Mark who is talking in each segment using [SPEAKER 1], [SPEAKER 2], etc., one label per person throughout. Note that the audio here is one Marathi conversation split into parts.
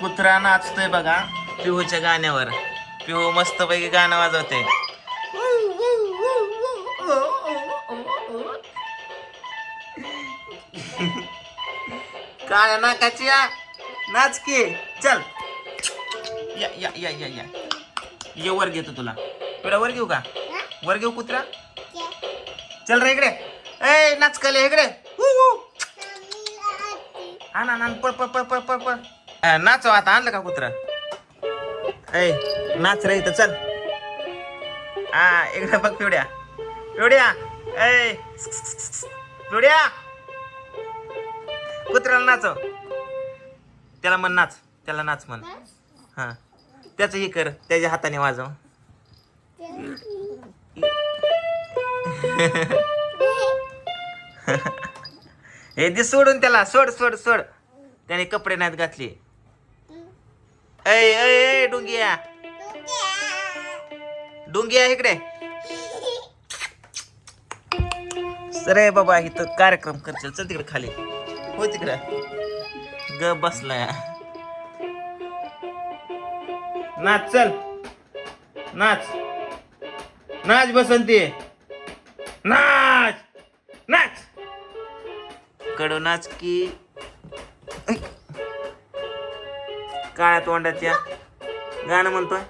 [SPEAKER 1] कुत्रा नाचतोय बघा. पिहूच्या गाण्यावर. पिहू मस्त पैकी गाणं वाजवते काय नाकाची या नाच की. चल. या या या या या. ये वर घेतो तुला. तुला वर घेऊ का? वर घेऊ कुत्रा? चल रे इकडे. ए नाच कले इकडे. हु, आण, पळ पळ पळ पळ पळ पळ. नाचव आता आणलं का कुत्रा? ए नाच रे इथं चल. हा इकडे बघ पिवड्या. पिवड्या ए पिवड्या. कुत्र्याला नाचव. त्याला म्हण नाच त्याला नाच म्हण. हा. त्याच हे कर त्याच्या हाताने वाजव. हे दे सोडून त्याला सोड सोड सोड. त्याने कपडे नाहीत घातले. ऐ ऐ ऐ डुंगिया. डुंगिया इकडे. सरे बाबा इथं कार्यक्रम करशील. चल तिकडे खाली. हो तिकडे. ग बसलाय नाच चल. नाच. नाच बसंती. नाच. नाच. कडो नाच की. काळ्या तोंडाच्या गाणं म्हणतोय.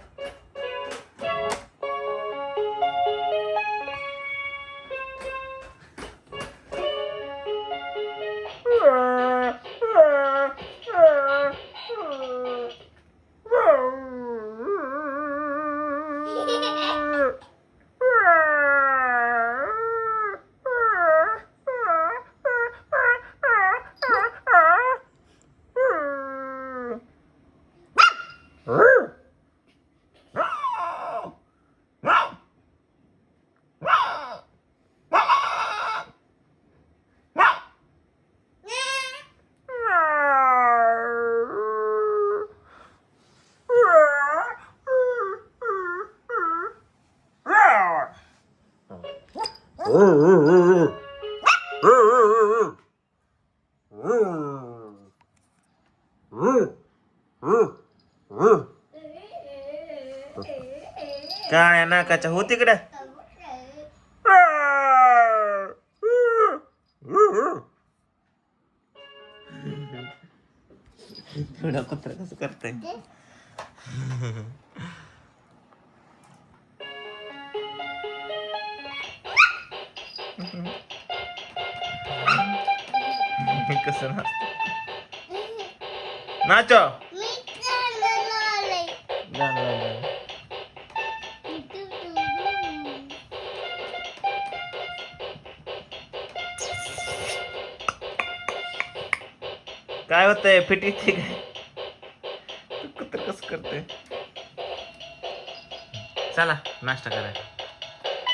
[SPEAKER 1] काळ्या नाकाच्या हो तिकडे थोडा कुत्रा कसं करतंय कसं नाचत नाचो. गाणं लावलं. काय होतंय? फिटी काय? कुत्र कसं करते चला नाश्ता करा